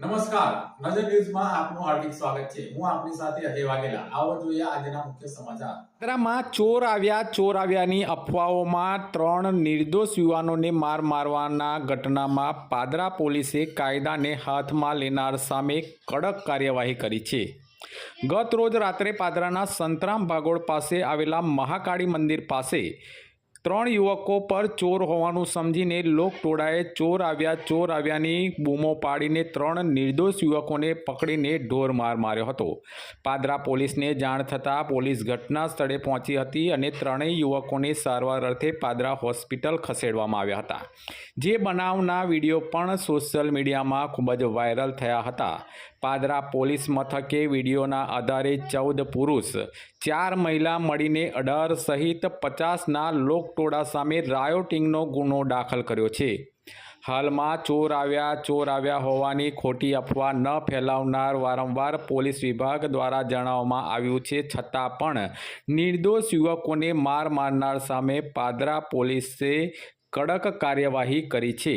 નમસ્કાર. નજર ન્યૂઝમાં આપનું હાર્દિક સ્વાગત છે. હું આપની સાથે અજય વાઘેલા. આવો જોઈએ આજના મુખ્ય સમાચાર. પાદરામાં ચોર આવ્યા, ચોર આવ્યાની અફવાઓમાં ત્રણ નિર્દોષ યુવાનોને માર મારવાના ઘટનામાં પાદરા પોલીસે કાયદાને હાથમાં લેનાર સામે કડક કાર્યવાહી કરી છે. ગત રોજ રાત્રે પાદરાના સંતરામ ભાગોળ પાસે આવેલા મહાકાળી મંદિર પાસે ત્રણ યુવકો પર ચોર હોવાનું સમજીને લોક ટોળાએ ચોર આવ્યા, ચોર આવ્યાની બૂમો પાડીને ત્રણ નિર્દોષ યુવકોને પકડીને ઢોર માર માર્યો હતો. પાદરા પોલીસને જાણ થતાં પોલીસ ઘટના સ્થળે પહોંચી હતી અને ત્રણેય યુવકોને સારવાર અર્થે પાદરા હોસ્પિટલ ખસેડવામાં આવ્યા હતા. જે બનાવના વીડિયો પણ સોશિયલ મીડિયામાં ખૂબ જ વાયરલ થયા હતા. પાદરા પોલીસ મથકે વિડીયોના આધારે ચૌદ પુરુષ ચાર મહિલા મળીને અઢાર સહિત પચાસના લોકટોળા સામે રાયોટિંગનો ગુનો દાખલ કર્યો છે. હાલમાં ચોર આવ્યા ચોર આવ્યા હોવાની ખોટી અફવા ન ફેલાવનાર વારંવાર પોલીસ વિભાગ દ્વારા જણાવવામાં આવ્યું છે. છતાં પણ નિર્દોષ યુવકોને માર મારનાર સામે પાદરા પોલીસે કડક કાર્યવાહી કરી છે.